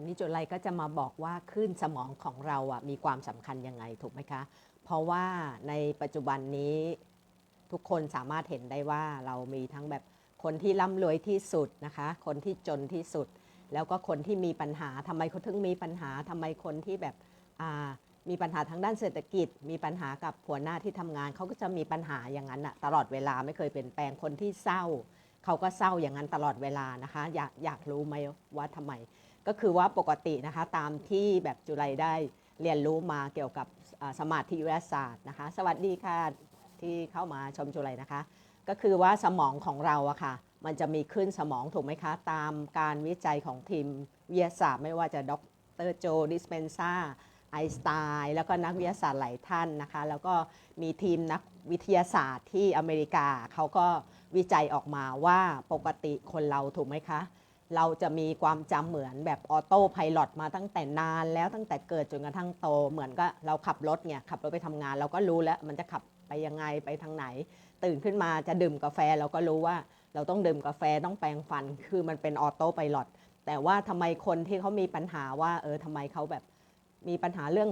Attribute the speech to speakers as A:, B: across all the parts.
A: วันนี้จุลัยก็จะมาบอกว่าคลื่นสมองของเราอะมีความสำคัญยังไงถูกไหมคะ เพราะว่าในปัจจุบันนี้ทุกคนสามารถเห็นได้ว่าเรามีทั้งแบบคนที่ร่ำรวยที่สุดนะคะ คนที่จนที่สุด แล้วก็คนที่มีปัญหาทำไมเขาถึงมีปัญหาทำไมคนที่แบบอ่ามีปัญหาทางด้านเศรษฐกิจ มีปัญหากับหัวหน้าที่ทำงานเขาก็จะมีปัญหาอย่างนั้นอะตลอดเวลาไม่เคยเปลี่ยนแปลงคนที่เศร้าเขาก็เศร้าอย่างนั้นตลอดเวลานะคะ อยากอยากรู้ไหมว่าทำไม ก็คือว่าปกตินะคะตามที่แบบจุไรได้เรียนรู้มาเกี่ยวกับอ่าสมาธิวิทยาศาสตร์นะคะ สวัสดีค่ะที่เข้ามาชมจุไรนะคะ ก็คือว่าสมองของเราอะค่ะ มันจะมีขึ้นสมองถูกไหมคะ ตามการวิจัยของทีมวิทยาศาสตร์ ไม่ว่าจะดรโจดิสเปนซาไอสไตน์แล้วก็นักวิทยาศาสตร์หลายท่านนะคะ แล้วก็มีทีมนักวิทยาศาสตร์ที่อเมริกาเขาก็วิจัยออกมาว่าปกติคนเราถูกไหมคะ เราจะมีความจำเหมือนแบบออโต้พลอตมาตั้งแต่นานแล้วตั้งแต่เกิดจนกระทั่งโต เหมือนก็เราขับรถเนี่ยขับรถไปทำงาน เราก็รู้แล้วมันจะขับไปยังไงไปทางไหน ตื่นขึ้นมาจะดื่มกาแฟเราก็รู้ว่าเราต้องดื่มกาแฟต้องแปรงฟัน คือมันเป็นออโต้พลอตแต่ว่าทำไมคนที่เขามีปัญหาว่าเออทำไมเขาแบบมีปัญหาเรื่อง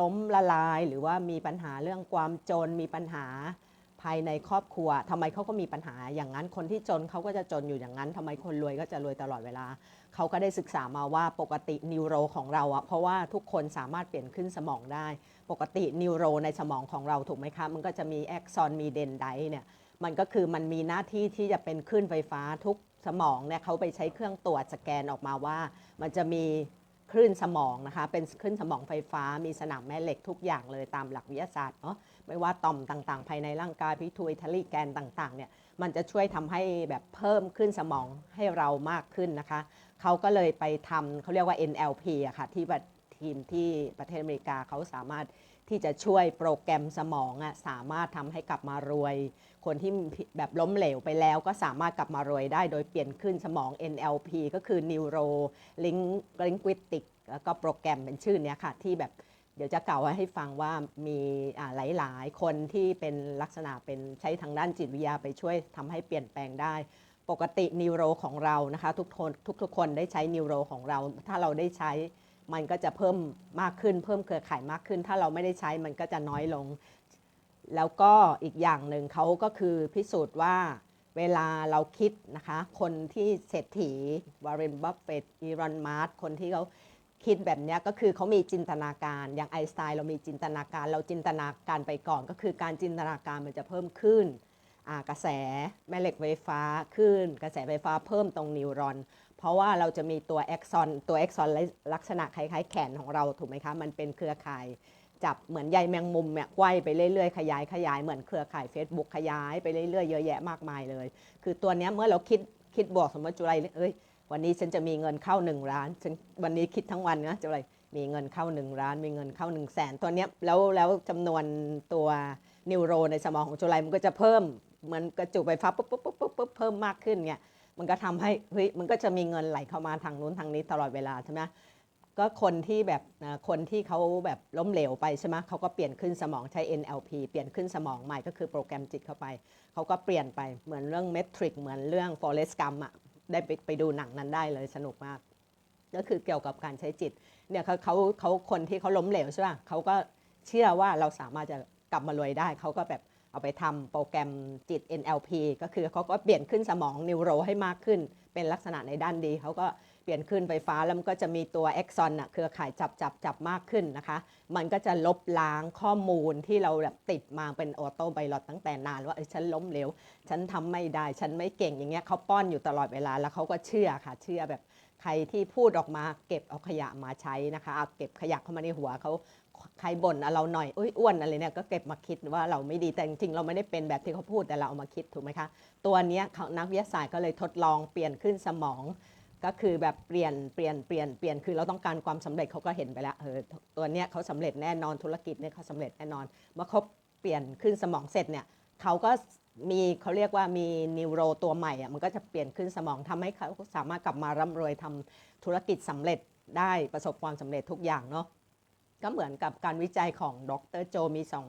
A: ล้มละลาย หรือว่ามีปัญหาเรื่องความจนมีปัญหา ภายในครอบครัวทำไมเขาก็มีปัญหาอย่างนั้นคนที่จนเขาก็จะจนอยู่อย่างนั้นทำไมคนรวยก็จะรวยตลอดเวลาเขาก็ได้ศึกษามาว่าปกตินิวโรของเราอะเพราะว่าทุกคนสามารถเปลี่ยนขึ้นสมองได้ ปกตินิวโรในสมองของเราถูกไหมคะมันก็จะมีแอ็กซอนมีเดนไดเนี่ยมันก็คือมันมีหน้าที่ที่จะเป็นคลื่นไฟฟ้าทุกสมองเนี่ยเขาไปใช้เครื่องตรวจสแกนออกมาว่า มันจะมีคลื่นสมองนะคะเป็นคลื่นสมองไฟฟ้ามีสนามแม่เหล็กทุกอย่างเลยตามหลักวิทยาศาสตร์เนาะ ไม่ว่าต่อมต่างๆ ภายในร่างกายพิทุยทลีแกนต่างๆเนี่ยมันจะช่วยทำให้แบบเพิ่มขึ้นสมองให้เรามากขึ้นนะคะ เขาก็เลยไปทำเขาเรียกว่า NLP อะค่ะที่ประทีมที่ประเทศอเมริกาเขาสามารถที่จะช่วยโปรแกรมสมองอะสามารถทำให้กลับมารวย คนที่แบบล้มเหลวไปแล้วก็สามารถกลับมารวยได้โดยเปลี่ยนขึ้นสมอง NLP ก็คือ Neuro Linguistic แล้วก็โปรแกรมเป็นชื่อเนี้ยค่ะที่แบบ เดี๋ยวจะกล่าวให้ฟังว่ามีหลาย ๆ คนที่เป็นลักษณะเป็นใช้ทางด้านจิตวิทยาไปช่วยทำให้เปลี่ยนแปลงได้ ปกตินิวโรของเรานะคะทุกคนทุกๆคนได้ใช้นิวโรของเรา ถ้าเราได้ใช้มันก็จะเพิ่มมากขึ้น เพิ่มเครือข่ายมากขึ้น ถ้าเราไม่ได้ใช้มันก็จะน้อยลง แล้วก็อีกอย่างหนึ่งเขาก็คือพิสูจน์ว่าเวลาเราคิดนะคะ คนที่เศรษฐีวาร์เรนบัฟเฟตต์อีรอนมาร์คนที่เขา คิดแบบนี้ก็คือเขามีจินตนาการอย่างไอน์สไตน์เรามีจินตนาการ เราจินตนาการไปก่อน ก็คือการจินตนาการมันจะเพิ่มขึ้นกระแสแม่เหล็กไฟฟ้าขึ้น กระแสไฟฟ้าเพิ่มตรงนิวรอน เพราะว่าเราจะมีตัวแอ็กซอนตัวแอ็กซอนลักษณะคล้ายๆ แขนของเราถูกไหมคะ มันเป็นเครือข่ายจับเหมือนใยแมงมุมเนี่ยไกวไปเรื่อยๆ ขยายขยายเหมือนเครือข่าย Facebook ขยายไปเรื่อยๆ เยอะแยะมากมายเลย คือตัวนี้เมื่อเราคิดคิดบวกสมมติจุไรเอ้ย วันนี้ฉันจะมีเงินเข้า1ล้านฉันวันนี้คิดทั้งวันนะจะอะไรมีเงินเข้า1ล้าน มีเงินเข้า1 0 0 0 0แสนตัวเนี้ยแล้วแล้วจำนวนตัวนิวโรในสมองของจุลไรมันก็จะเพิ่มเหมือนกระจุไฟฟ้าปุ๊บปุ๊บปุ๊บปุ๊บปุ๊บเพิ่มมากขึ้นเนี่ยมันก็ทำให้เฮ้ยมันก็จะมีเงินไหลเข้ามาทางนู้นทางนี้ตลอดเวลาใช่ไหมก็คนที่แบบคนที่เขาแบบล้มเหลวไปใช่ไหมเขาก็เปลี่ยนขึ้นสมองใช้ NLP เปลี่ยนขึ้นสมองใหม่ก็คือโปรแกรมจิตเข้าไป เขาก็เปลี่ยนไปเหมือนเรื่องเมทริกเหมือนเรื่อง Forest Gump อะ ได้ไปไปดูหนังนั้นได้เลยสนุกมาก ก็คือเกี่ยวกับการใช้จิต เนี่ยเขาเขาเขาคนที่เขาล้มเหลวใช่ป่ะเขาก็เชื่อว่าเราสามารถจะกลับมารวยได้ เขาก็แบบเอาไปทำโปรแกรมจิต NLP ก็คือเขาก็เปลี่ยนขึ้นสมองนิวโรให้มากขึ้น เป็นลักษณะในด้านดีเขาก็ เปลี่ยนขึ้นไฟฟ้าแล้วมันก็จะมีตัวเอ็กซอนอะเครือข่ายจับจับจับมากขึ้นนะคะ มันก็จะลบล้างข้อมูลที่เราแบบติดมาเป็นออโต้ไบลอตตั้งแต่นานว่าเอ้ฉันล้มเหลว ฉันทำไม่ได้ ฉันไม่เก่งอย่างเงี้ยเขาป้อนอยู่ตลอดเวลาแล้วเขาก็เชื่อค่ะเชื่อแบบใครที่พูดออกมาเก็บเอาขยะมาใช้นะคะเอาเก็บขยะเข้ามาในหัวเขาใครบ่นเราหน่อยอุ้ยอ้วนอะไรเนี่ยก็เก็บมาคิดว่าเราไม่ดีแต่จริงๆเราไม่ได้เป็นแบบที่เขาพูดแต่เราเอามาคิดถูกไหมคะ ตัวนี้นักวิทยาศาสตร์ก็เลยทดลองเปลี่ยนขึ้นสมอง ก็คือแบบเปลี่ยนเปลี่ยนเปลี่ยนเปลี่ยนคือเราต้องการความสำเร็จเขาก็เห็นไปแล้วเออตัวเนี้ยเขาสำเร็จแน่นอนธุรกิจเนี่ยเขาสำเร็จแน่นอนเมื่อเขาเปลี่ยนขึ้นสมองเสร็จเนี่ยเขาก็มีเขาเรียกว่ามีนิวโรตัวใหม่อะมันก็จะเปลี่ยนขึ้นสมองทำให้เขาสามารถกลับมาร่ำรวยทำธุรกิจสำเร็จได้ประสบความสำเร็จทุกอย่างเนาะก็เหมือนกับการวิจัยของดรโจมีสอง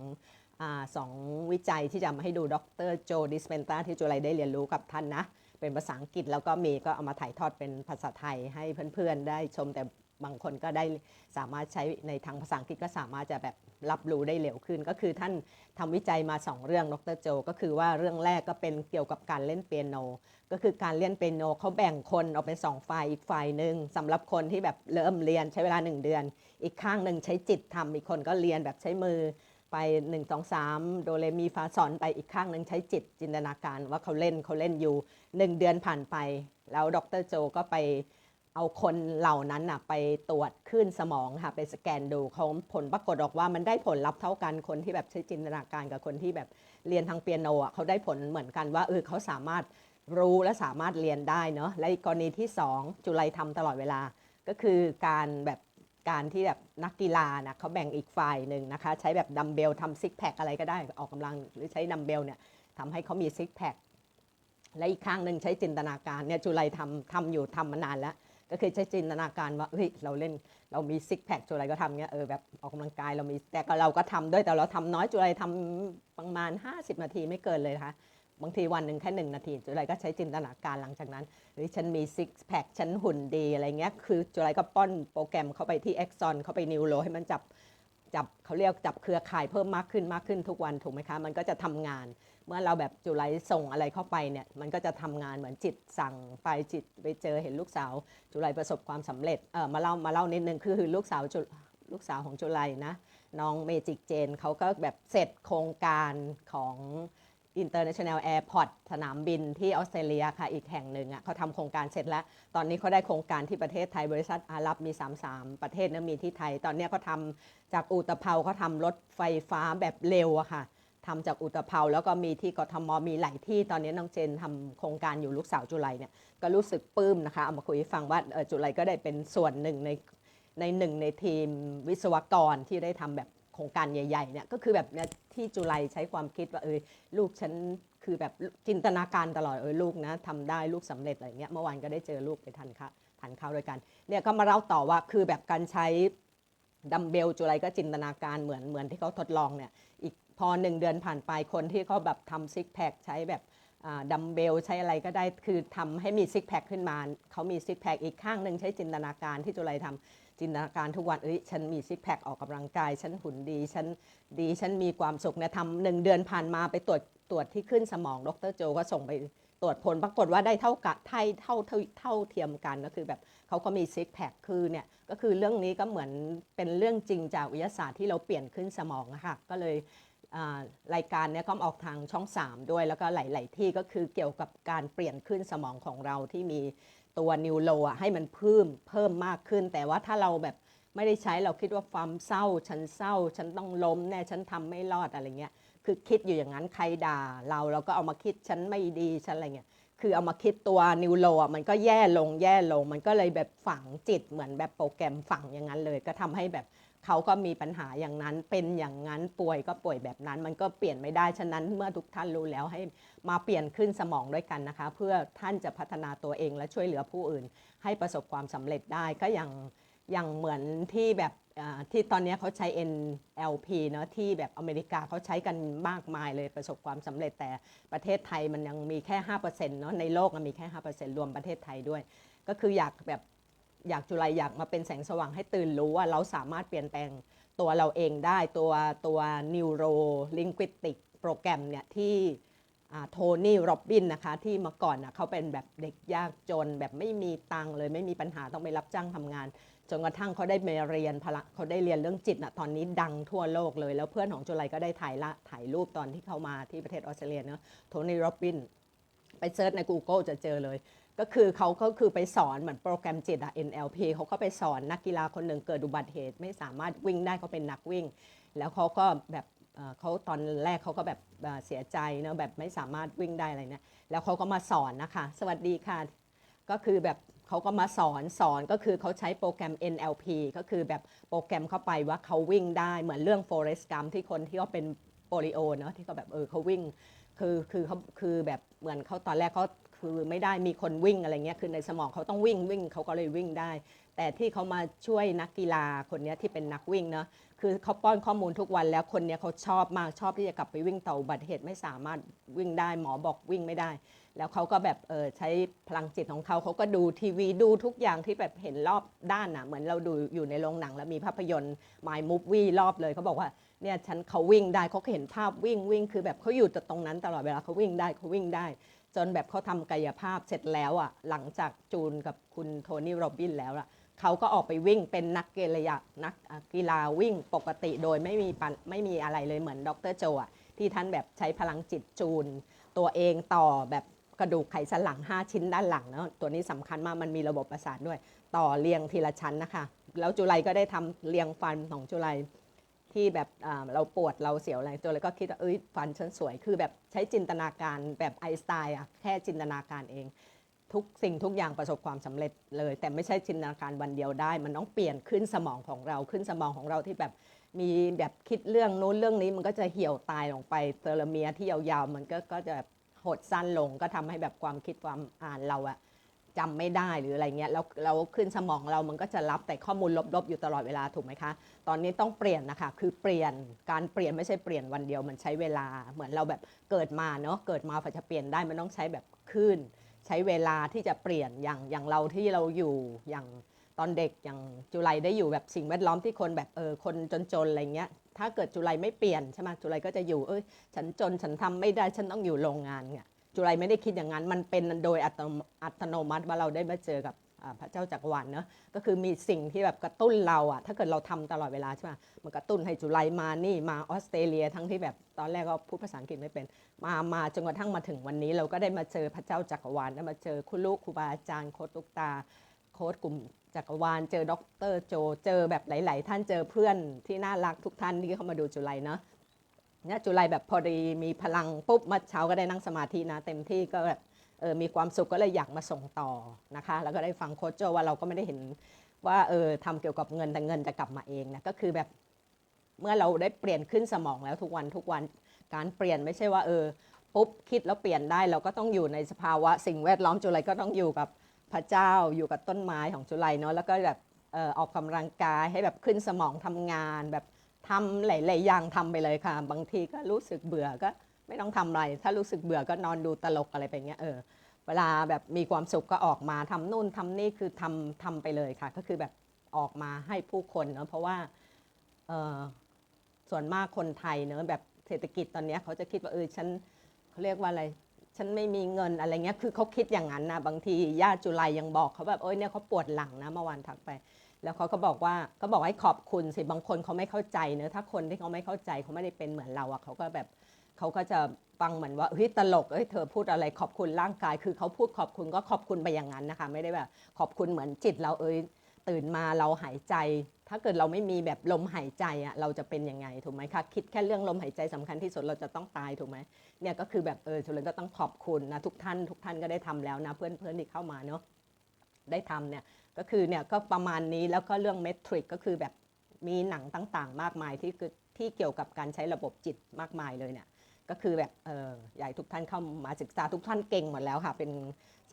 A: อาสองวิจัยที่จะมาให้ดูดรโจดิสเปนตาที่จุไรได้เรียนรู้กับท่านนะ เป็นภาษาอังกฤษแล้วก็มีก็เอามาถ่ายทอดเป็นภาษาไทยให้เพื่อนๆได้ชมแต่บางคนก็ได้สามารถใช้ในทางภาษาอังกฤษก็สามารถจะแบบรับรู้ได้เร็วขึ้น ก็คือท่านทำวิจัยมา 2 เรื่องดรโจ ก็คือว่าเรื่องแรกก็เป็นเกี่ยวกับการเล่นเปียโน ก็คือการเล่นเปียโนเขาแบ่งคนออกเป็นสองฝ่ายอีกฝ่ายหนึ่งสำหรับคนที่แบบเริ่มเรียนใช้เวลา 1 เดือน อีกข้างหนึ่งใช้จิตทำอีกคนก็เรียนแบบใช้มือ ไป 1 2 3 โดเรมีฟาสอนไปอีกข้างหนึ่งใช้จิตจินตนาการว่าเขาเล่นเขาเล่นอยู่ 1 เดือนผ่านไป แล้วดรโจก็ไปเอาคนเหล่านั้นน่ะไปตรวจคลื่นสมองค่ะไปสแกนดูเขาผลปรากฏออกว่ามันได้ผลลัพธ์เท่ากันคนที่แบบใช้จินตนาการกับคนที่แบบเรียนทางเปียโนอะเขาได้ผลเหมือนกันว่าเออเขาสามารถรู้และสามารถเรียนได้เนาะและกรณีที่ 2 จุลัยทำตลอดเวลา ก็คือการแบบ การที่แบบนักกีฬานะเขาแบ่งอีกฝ่ายหนึ่งนะคะ ใช้แบบดัมเบลทำซิกแพคอะไรก็ได้ออกกำลังหรือใช้ดัมเบลเนี่ยทำให้เขามีซิกแพคและอีกข้างหนึ่งใช้จินตนาการเนี่ยจุลัยทำทำอยู่ทำมานานแล้ว ก็คือใช้จินตนาการว่าเฮ้ยเราเล่นเรามีซิกแพคจุลัยก็ทำเงี้ยเออแบบออกกำลังกายเรามีแต่เราก็ทำด้วยแต่เราทำน้อยจุลัยทำประมาณ 50 นาทีไม่เกินเลยนะคะ บางทีวันหนึ่งแค่หนึ่งนาทีจุลัยก็ใช้จินตนาการหลังจากนั้นเฮ้ยฉันมีซิกแพคฉันหุ่นดีอะไรเงี้ยคือจุไรก็ป้อนโปรแกรมเข้าไปที่ Exxon เข้าไปนิวโรให้มันจับจับเขาเรียกจับเครือข่ายเพิ่มมากขึ้นมากขึ้นทุกวันถูกไหมคะ มันก็จะทำงาน เมื่อเราแบบจุไรส่งอะไรเข้าไปเนี่ยมันก็จะทำงานเหมือนจิตสั่งไปจิตไปเจอเห็นลูกสาว จุไรประสบความสำเร็จเออมาเล่ามาเล่านิดนึงคือคือลูกสาวจุลูกสาวของจุไรนะน้องเมจิกเจนเขาก็แบบเสร็จโครงการของ International Airport สนามบินที่ออสเตรเลียค่ะอีกแห่งหนึ่งอะเขาทำโครงการเสร็จแล้ว ตอนนี้เขาได้โครงการที่ประเทศไทยบริษัทอารับมี 33 ประเทศนะมีที่ไทย ตอนนี้เขาทำจากอุตภาเขาทำรถไฟฟ้าแบบเร็วอะค่ะทำจากอุตภาแล้วก็มีที่กทมมีหลายที่ตอนนี้น้องเจนทำโครงการอยู่ลูกสาวจุไรเนี่ยก็รู้สึกปลื้มนะคะเอามาคุยฟังว่าเออจุไรก็ได้เป็นส่วนหนึ่งในในหนึ่งในทีมวิศวกรที่ได้ทำแบบ โครงการใหญ่ๆเนี่ยก็คือแบบเนี่ยที่จุไรใช้ความคิดว่าเออลูกฉันคือแบบจินตนาการตลอดเออลูกนะทำได้ลูกสำเร็จอะไรเงี้ยเมื่อวานก็ได้เจอลูกไปทานข้าวทานข้าวด้วยกันเนี่ยก็มาเล่าต่อว่าคือแบบการใช้ดัมเบลจุไรก็จินตนาการเหมือนเหมือนที่เขาทดลองเนี่ยอีกพอหนึ่งเดือนผ่านไปคนที่เขาแบบทำซิกแพคใช้แบบดัมเบลใช้อะไรก็ได้คือทำให้มีซิกแพคขึ้นมา เขามีซิกแพคอีกข้างหนึ่งใช้จินตนาการที่จุไรทำ จินตนาการทุกวันเอ้ยฉันมีซิกแพคออกกำลังกาย ฉันหุ่นดี ฉันดีฉันมีความสุขเนี่ยทำหนึ่งเดือนผ่านมาไปตรวจตรวจที่ขึ้นสมองดรโจก็ส่งไปตรวจผลปรากฏว่าได้เท่ากับไทยเท่าเท่าเทียมกันก็คือแบบเขาก็มีซิกแพคคือเนี่ยก็คือเรื่องนี้ก็เหมือนเป็นเรื่องจริงจากวิทยาศาสตร์ที่เราเปลี่ยนขึ้นสมองค่ะก็เลยรายการเนี้ยก็ออกทางช่อง 3 ด้วยแล้วก็หลาย ๆ ที่ก็คือเกี่ยวกับการเปลี่ยนขึ้นสมองของเราที่มี ตัวนิวโรอะให้มันเพิ่มเพิ่มมากขึ้น แต่ว่าถ้าเราแบบไม่ได้ใช้เราคิดว่าความเศร้า ฉันเศร้า ฉันต้องล้มแน่ฉันทำไม่รอดอะไรเงี้ยคือคิดอยู่อย่างนั้นใครด่าเราเราก็เอามาคิดฉันไม่ดีฉันอะไรเงี้ยคือเอามาคิดตัวนิวโรอะมันก็แย่ลงแย่ลง มันก็เลยแบบฝังจิตเหมือนแบบโปรแกรมฝังอย่างนั้นเลย ก็ทำให้แบบ เขาก็มีปัญหาอย่างนั้นเป็นอย่างนั้นป่วยก็ป่วยแบบนั้น มันก็เปลี่ยนไม่ได้ฉะนั้นเมื่อทุกท่านรู้แล้วให้มาเปลี่ยนขึ้นสมองด้วยกันนะคะ เพื่อท่านจะพัฒนาตัวเองและช่วยเหลือผู้อื่น ให้ประสบความสำเร็จได้ก็อย่างอย่างเหมือนที่แบบที่ตอนนี้เขาใช้ NLP เนอะที่แบบอเมริกาเขาใช้กันมากมายเลยประสบความสำเร็จแต่ประเทศไทยมันยังมีแค่5%เนอะในโลกมันมีแค่ 5%รวมประเทศไทยด้วย ก็คืออยากแบบ อยากจุลัยอยากมาเป็นแสงสว่างให้ตื่นรู้ว่าเราสามารถเปลี่ยนแปลงตัวเราเองได้ตัวตัว neuro linguistic โปรแกรมเนี่ยที่โทนี่โรบบินนะคะที่เมื่อก่อนนะเขาเป็นแบบเด็กยากจนแบบไม่มีตังค์เลยไม่มีปัญหาต้องไปรับจ้างทำงาน จนกระทั่งเขาได้มาเรียนพละเขาได้เรียนเรื่องจิตนะตอนนี้ดังทั่วโลกเลย แล้วเพื่อนของจุลัยก็ได้ถ่ายละถ่ายรูปตอนที่เขามาที่ประเทศออสเตรเลียเนาะโทนี่โรบบินไปเซิร์ชใน Google จะเจอเลย ก็คือเขาก็คือไปสอนเหมือนโปรแกรมจิตอะ NLP เขาก็ไปสอนนักกีฬาคนหนึ่งเกิดอุบัติเหตุไม่สามารถวิ่งได้เขาเป็นนักวิ่ง แล้วเขาก็แบบเขาตอนแรกเขาก็แบบเสียใจเนะแบบไม่สามารถวิ่งได้อะไรเนี่ยแล้วเขาก็มาสอนนะคะ สวัสดีค่ะ ก็คือแบบเขาก็มาสอนสอนก็คือเขาใช้โปรแกรม NLP ก็คือแบบโปรแกรมเข้าไปว่าเขาวิ่งได้เหมือนเรื่อง Forest Gump ที่คนที่เขาเป็นโปลิโอเนาะที่เขาแบบเออเขาวิ่งคือคือเขาคือแบบเหมือนเขาตอนแรกเขา คือไม่ได้มีคนวิ่งอะไรเงี้ยคือในสมองเขาต้องวิ่งวิ่งเขาก็เลยวิ่งได้ แต่ที่เขามาช่วยนักกีฬาคนนี้ที่เป็นนักวิ่งเนาะคือเขาป้อนข้อมูลทุกวันแล้วคนนี้เขาชอบมากชอบที่จะกลับไปวิ่งต่อุบัติเหตุไม่สามารถวิ่งได้หมอบอกวิ่งไม่ได้ แล้วเขาก็แบบเออใช้พลังจิตของเขาเขาก็ดูทีวีดูทุกอย่างที่แบบเห็นรอบด้านน่ะเหมือนเราดูอยู่ในโรงหนังแล้วมีภาพยนตร์ My Movie รอบเลยเขาบอกว่าเนี่ยฉันเขาวิ่งได้เขาเห็นภาพวิ่งวิ่งคือแบบเขาอยู่แต่ตรงนั้นตลอดเวลาเขาวิ่งได้เขาวิ่งได้ จนแบบเขาทำกายภาพเสร็จแล้วอะหลังจากจูนกับคุณโทนี่โรบินแล้วล่ะเขาก็ออกไปวิ่งเป็นนักกีฬานักกีฬาวิ่งปกติโดยไม่มีไม่มีอะไรเลยเหมือนดรโจอะที่ท่านแบบใช้พลังจิตจูน ตัวเองต่อแบบกระดูกไขสันหลัง 5 ชิ้นด้านหลังเนาะตัวนี้สำคัญมากมันมีระบบประสาทด้วย ต่อเรียงทีละชั้นนะคะ แล้วจุไลก็ได้ทำเรียงฟันของจุไล ที่แบบเราปวดเราเสียวอะไรจุไลก็คิดว่าเอ้ยฟันฉันสวยคือแบบใช้จินตนาการแบบไอสไตน์อะแค่จินตนาการเอง ทุกสิ่งทุกอย่างประสบความสำเร็จเลย แต่ไม่ใช่จินตนาการวันเดียวได้ มันต้องเปลี่ยนขึ้นสมองของเราขึ้นสมองของเราที่แบบมีแบบคิดเรื่องนู้นเรื่องนี้มันก็จะเหี่ยวตายลงไปเทโลเมียที่ยาวๆมันก็ก็จะหดสั้นลงก็ทำให้แบบความคิดความอ่านเราอะ จำไม่ได้หรืออะไรเงี้ยแล้วเราขึ้นสมองเรามันก็จะรับแต่ข้อมูลลบๆอยู่ตลอดเวลาถูกไหมคะ ตอนนี้ต้องเปลี่ยนนะคะ คือเปลี่ยนการเปลี่ยนไม่ใช่เปลี่ยนวันเดียวมันใช้เวลาเหมือนเราแบบเกิดมาเนาะเกิดมาพอจะเปลี่ยนได้มันต้องใช้แบบขึ้น ใช้เวลาที่จะเปลี่ยนอย่างอย่างเราที่เราอยู่อย่างตอนเด็กอย่างจุไลได้อยู่แบบสิ่งแวดล้อมที่คนแบบเออคนจนๆอะไรเงี้ยถ้าเกิดจุไลไม่เปลี่ยนใช่ไหมจุไลก็จะอยู่เอ้ยฉันจนฉันทำไม่ได้ฉันต้องอยู่โรงงานเนี่ย จุไลไม่ได้คิดอย่างนั้น มันเป็นโดยอัตโนอัตโนมัติว่าเราได้มาเจอกับพระเจ้าจักรวาลเนอะก็คือมีสิ่งที่แบบกระตุ้นเราอะถ้าเกิดเราทำตลอดเวลาใช่ไหมมันกระตุ้นให้จุไลมานี่มาออสเตรเลียทั้งที่แบบตอนแรกก็พูดภาษาอังกฤษไม่เป็นมามาจนกระทั่งมาถึงวันนี้ เราก็ได้มาเจอพระเจ้าจักรวาลได้มาเจอคุณลูกครูบาอาจารย์โค้ดตุกตา โค้ดกลุ่มจักรวาลเจอด็อกเตอร์โจ เจอแบบหลาย ๆ ท่านเจอเพื่อนที่น่ารักทุกท่านที่เข้ามาดูจุไลเนาะ เนี่ยจุไลแบบพอดีมีพลังปุ๊บมาเช้าก็ได้นั่งสมาธินะ เต็มที่ก็แบบเออมีความสุขก็เลยอยากมาส่งต่อนะคะ แล้วก็ได้ฟังโค้ชโจว่าเราก็ไม่ได้เห็นว่าเออทำเกี่ยวกับเงินแต่เงินจะกลับมาเองนะก็คือแบบเมื่อเราได้เปลี่ยนขึ้นสมองแล้วทุกวันทุกวันการเปลี่ยนไม่ใช่ว่าเออปุ๊บคิดแล้วเปลี่ยนได้เราก็ต้องอยู่ในสภาวะสิ่งแวดล้อมจุไลก็ต้องอยู่กับพระเจ้าอยู่กับต้นไม้ของจุไลเนาะแล้วก็แบบออออกกำลังกายให้แบบขึ้นสมองทำงานแบบ ทำหลายๆอย่างทำไปเลยค่ะ บางทีก็รู้สึกเบื่อก็ไม่ต้องทำอะไร ถ้ารู้สึกเบื่อก็นอนดูตลกอะไรไปเงี้ยเออเวลาแบบมีความสุขก็ออกมาทำนู่นทำนี่คือทำทำไปเลยค่ะ ก็คือแบบออกมาให้ผู้คนเนาะเพราะว่าเออส่วนมากคนไทยเนอะแบบเศรษฐกิจตอนนี้เขาจะคิดว่าเออฉันเขาเรียกว่าอะไรฉันไม่มีเงินอะไรเงี้ย คือเขาคิดอย่างนั้นนะ บางทีญาติจุไลยังบอกเขาแบบ เอ้ยเนี่ยเขาปวดหลังนะเมื่อวานทักไป แล้วเขาก็บอกว่าก็บอกให้ขอบคุณสิบางคนเขาไม่เข้าใจเนอะถ้าคนที่เขาไม่เข้าใจเขาไม่ได้เป็นเหมือนเราอะเขาก็แบบเขาก็จะฟังเหมือนว่าเฮ้ยตลกเอ้ยเธอพูดอะไรขอบคุณร่างกาย คือเขาพูดขอบคุณก็ขอบคุณไปอย่างนั้นนะคะ ไม่ได้แบบขอบคุณเหมือนจิตเราเอ้ยตื่นมาเราหายใจ ถ้าเกิดเราไม่มีแบบลมหายใจอะเราจะเป็นยังไงถูกไหมคะคิดแค่เรื่องลมหายใจสำคัญที่สุดเราจะต้องตายถูกไหมเนี่ยก็คือแบบเออจุลินก็ต้องขอบคุณนะทุกท่าน ทุกท่านก็ได้ทำแล้วนะเพื่อนเพื่อนที่เข้ามาเนาะได้ทำเนี่ย ก็คือเนี่ยก็ประมาณนี้แล้วก็เรื่องเมทริกก็คือแบบมีหนังต่างๆ มากมายที่ที่เกี่ยวกับการใช้ระบบจิตมากมายเลยเนี่ยก็คือแบบเอออยากให้ทุกท่านเข้ามาศึกษาทุกท่านเก่งหมดแล้วค่ะเป็น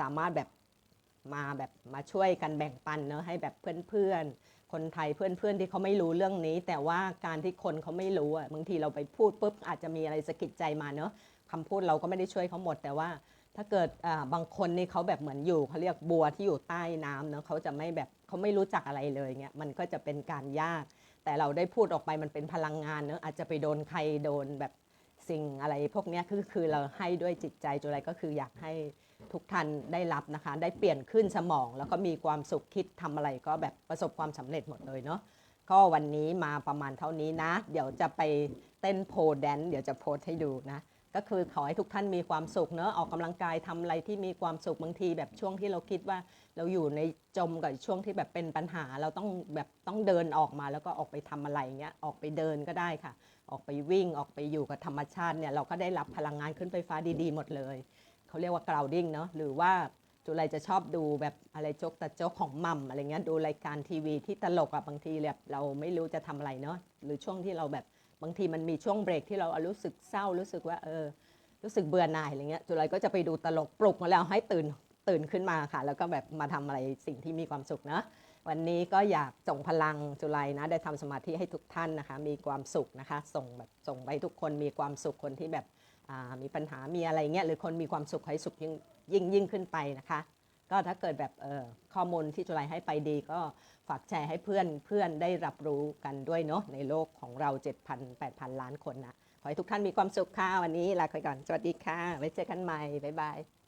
A: สามารถแบบมาแบบมาช่วยกันแบ่งปันเนาะให้แบบเพื่อนๆ คนไทยเพื่อนๆที่เขาไม่รู้เรื่องนี้ แต่ว่าการที่คนเขาไม่รู้อะบางทีเราไปพูดปุ๊บอาจจะมีอะไรสะกิดใจมาเนาะคำพูดเราก็ไม่ได้ช่วยเขาหมดแต่ว่า ถ้าเกิดบางคนนี่เขาแบบเหมือนอยู่เขาเรียกบัวที่อยู่ใต้น้ำเนาะเขาจะไม่แบบเขาไม่รู้จักอะไรเลยเงี้ยมันก็จะเป็นการยาก แต่เราได้พูดออกไปมันเป็นพลังงานเนาะอาจจะไปโดนใครโดนแบบสิ่งอะไรพวกนี้คือคือเราให้ด้วยจิตใจจุไรก็คืออยากให้ทุกท่านได้รับนะคะ ได้เปลี่ยนขึ้นสมอง แล้วก็มีความสุขคิดทำอะไรก็แบบประสบความสำเร็จหมดเลยเนาะก็วันนี้มาประมาณเท่านี้นะ เดี๋ยวจะไปเต้นโพแดนเดี๋ยวจะโพสให้ดูนะ ก็คือขอให้ทุกท่านมีความสุขเนอะออกกำลังกายทำอะไรที่มีความสุขบางที แบบช่วงที่เราคิดว่าเราอยู่ในจมกับช่วงที่แบบเป็นปัญหา เราต้องแบบต้องเดินออกมาแล้วก็ออกไปทำอะไรเงี้ยออกไปเดินก็ได้ค่ะ ออกไปวิ่งออกไปอยู่กับธรรมชาติเนี่ยเราก็ได้รับพลังงานขึ้นไฟฟ้าดีๆ หมดเลยเขาเรียกว่า grounding เนาะหรือว่าจุไรจะชอบดูแบบอะไรโจกตะโจกของมัมอะไรเงี้ยดูรายการทีวีที่ตลกอะบางทีแบบเราไม่รู้จะทำอะไรเนาะหรือช่วงที่เราแบบ บางทีมันมีช่วงเบรกที่เรารู้สึกเศร้ารู้สึกว่าเออรู้สึกเบื่อหน่ายอะไรเงี้ยจุลัยก็จะไปดูตลกปลุกมาแล้วให้ตื่นตื่นขึ้นมาค่ะ แล้วก็แบบมาทำอะไรสิ่งที่มีความสุขนะวันนี้ก็อยากส่งพลังจุลัยนะ ได้ทำสมาธิให้ทุกท่านนะคะ มีความสุขนะคะ ส่งแบบส่งไปทุกคนมีความสุขคนที่แบบอ่ามีปัญหามีอะไรเงี้ยหรือคนมีความสุขให้สุขยิ่งยิ่งยิ่งขึ้นไปนะคะ ก็ถ้าเกิดแบบเออข้อมูลที่จุลัยให้ไปดี ก็ฝากแชร์ให้เพื่อนเพื่อนได้รับรู้กันด้วยเนาะในโลกของเรา 7,000 8,000 ล้านคนนะขอให้ทุกท่านมีความสุขค่ะวันนี้ลาไปก่อน สวัสดีค่ะไว้เจอกันใหม่ บ๊ายบาย